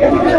দেখছেন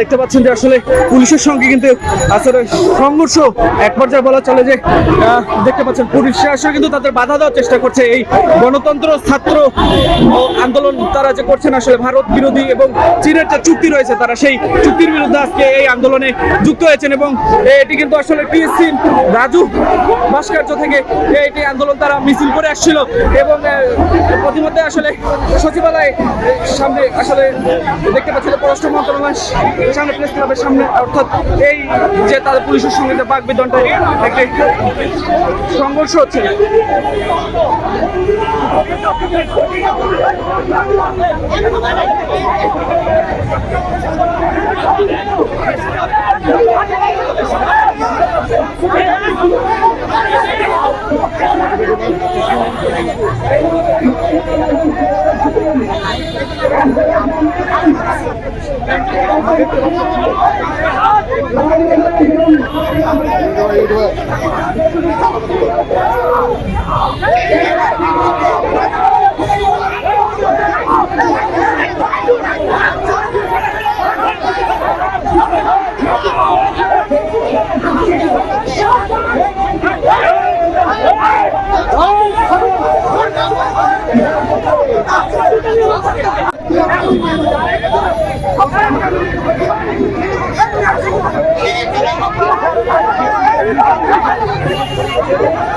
দেখতে পাচ্ছেন যে আসলে পুলিশের সঙ্গে কিন্তু আসলে সংঘর্ষ এক পর্যায়ে বলা চলে যে দেখতে পাচ্ছেন, পুলিশ আসলে কিন্তু তাদের বাধা দেওয়ার চেষ্টা করছে। এই গণতন্ত্র ছাত্র আন্দোলন তারা যে করছেন, আসলে ভারত বিরোধী এবং চীনের যে চুক্তি রয়েছে, তারা সেই চুক্তির বিরুদ্ধে আজকে এই আন্দোলনে যুক্ত হয়েছেন এবং এটি কিন্তু আসলে টিএসসি রাজু ভাস্কর্য থেকে এটি আন্দোলন তারা মিছিল করে আসছিল এবং প্রতিমধ্যে আসলে সচিবালয় সামনে আসলে দেখতে পাচ্ছিল পররাষ্ট্র মন্ত্রণালয়ের সামনে প্রেস ক্লাবের সামনে, অর্থাৎ এই যে তাদের পুলিশের সঙ্গে যে বাক বিদনটা একটি সংঘর্ষ হচ্ছে Thank you. Shut Thank you.